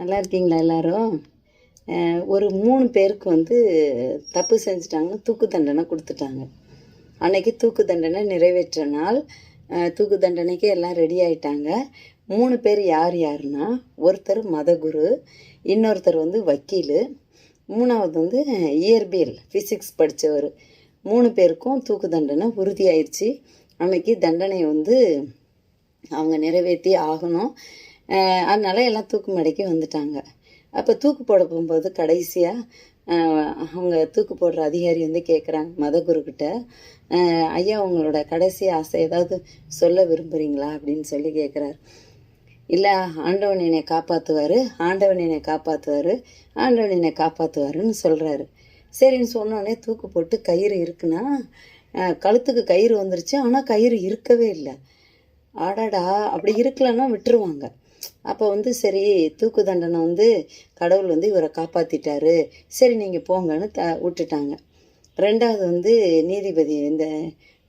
நல்லா இருக்கீங்களா எல்லாரும் ஒரு மூணு பேருக்கு வந்து தப்பு செஞ்சுட்டாங்கன்னா தூக்கு தண்டனை கொடுத்துட்டாங்க. அன்னைக்கு தூக்கு தண்டனை நிறைவேற்ற நாள். தூக்கு தண்டனைக்கு எல்லாம் ரெடி ஆயிட்டாங்க. மூணு பேர் யார் யாருன்னா ஒருத்தர் மதகுரு இன்னொருத்தர் வந்து வக்கீல் மூணாவது வந்து இயற்பியல் ஃபிசிக்ஸ் படித்தவர் மூணு பேருக்கும் தூக்கு தண்டனை உறுதியாயிடுச்சு அன்னைக்கு தண்டனை வந்து அவங்க நிறைவேற்றி ஆகணும். அதனால எல்லாம் தூக்கு மேடைக்கு வந்துட்டாங்க. அப்போ தூக்கு போட போகும்போது கடைசியாக அவங்க தூக்கு போடுற அதிகாரி வந்து கேட்குறாங்க மதகுருக்கிட்ட. ஐயா உங்களோட கடைசி ஆசை ஏதாவது சொல்ல விரும்புகிறீங்களா அப்படின்னு சொல்லி கேட்குறாரு இல்லை ஆண்டவன் என்னை காப்பாற்றுவார் ஆண்டவன் என்னை காப்பாற்றுவார் ஆண்டவன் என்னை காப்பாற்றுவாருன்னு சொல்கிறாரு சரின்னு சொன்னோடனே தூக்கு போட்டு கயிறு இருக்குன்னா கழுத்துக்கு கயிறு வந்துருச்சு ஆனால் கயிறு இருக்கவே இல்லை. ஆடாடா அப்படி இருக்கலன்னா விட்டுருவாங்க. அப்போ வந்து சரி தூக்கு தண்டனை வந்து கடவுள் வந்து இவரை காப்பாற்றிட்டாரு சரி நீங்கள் போங்கன்னு த விட்டுட்டாங்க. ரெண்டாவது வந்து நீதிபதி இந்த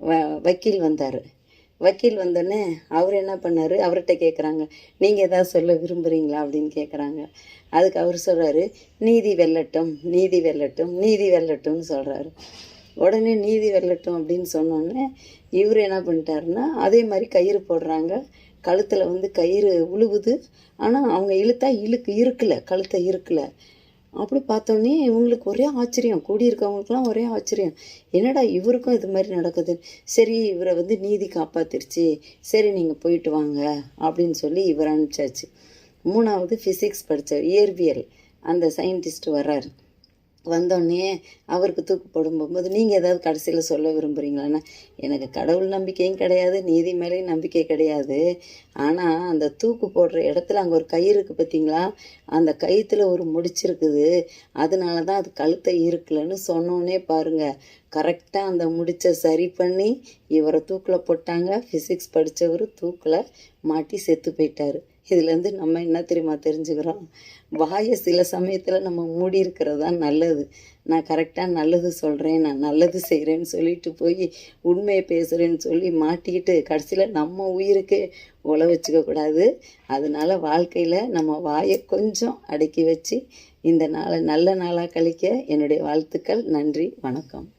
வ வக்கீல் வந்தார். வக்கீல் வந்தோடனே அவர் என்ன பண்ணார்? அவர்கிட்ட கேட்குறாங்க நீங்கள் எதாவது சொல்ல விரும்புகிறீங்களா அப்படின்னு கேட்குறாங்க அதுக்கு அவர் சொல்கிறாரு நீதி வெல்லட்டும் நீதி வெல்லட்டும் நீதி வெல்லட்டும்னு சொல்கிறாரு உடனே நீதி வெல்லட்டும் அப்படின்னு சொன்னோடனே இவர் என்ன பண்ணிட்டாருன்னா அதே மாதிரி கயிறு போடுறாங்க. கழுத்தில் வந்து கயிறு உழுவுது. ஆனால் அவங்க இழுத்தா இழுக்கு இருக்கலை கழுத்தை இருக்கலை அப்படி பார்த்தோன்னே இவங்களுக்கு ஒரே ஆச்சரியம். கூடியிருக்கவங்களுக்குலாம் ஒரே ஆச்சரியம். என்னடா இவருக்கும் இது மாதிரி நடக்குது? சரி இவரை வந்து நீதி காப்பாத்திருச்சு. சரி நீங்கள் போயிட்டு வாங்க அப்படின்னு சொல்லி இவர் அனுப்பிச்சாச்சு. மூணாவது ஃபிசிக்ஸ் படித்தார் இயற்பியல். அந்த சயின்டிஸ்ட் வர்றாரு. வந்தோடனே அவருக்கு தூக்கு போடும்போது நீங்கள் ஏதாவது கடைசியில் சொல்ல விரும்புகிறீங்களான்னா எனக்கு கடவுள் நம்பிக்கையும் கிடையாது நீதி மேலேயும் நம்பிக்கை கிடையாது. ஆனால் அந்த தூக்கு போடுற இடத்துல அங்கே ஒரு கயிறு இருக்குது பார்த்தீங்களா அந்த கயிற்றுல ஒரு முடிச்சிருக்குது. அதனால தான் அது கழுத்தை இருக்கலைன்னு சொன்னோன்னே பாருங்கள் கரெக்டாக அந்த முடிச்சை சரி பண்ணி இவரை தூக்கில் போட்டாங்க. ஃபிசிக்ஸ் படித்தவர் தூக்கில் மாட்டி செத்து போயிட்டாரு. இதுலேருந்து நம்ம என்ன தெரியுமா தெரிஞ்சுக்கிறோம்? வாயை சில சமயத்தில் நம்ம மூடி இருக்கிறது தான் நல்லது. நான் கரெக்டாக நல்லது சொல்கிறேன் நான் நல்லது செய்கிறேன்னு சொல்லிட்டு போய் உண்மையை பேசுகிறேன்னு சொல்லி மாட்டிக்கிட்டு கடைசியில் நம்ம உயிருக்கு உழ வச்சுக்கக்கூடாது அதனால் அதனால வாழ்க்கையில் நம்ம வாயை கொஞ்சம் அடக்கி வச்சு இந்த நாளை நல்ல நாளாக கழிக்க என்னுடைய வாழ்த்துக்கள். நன்றி வணக்கம்.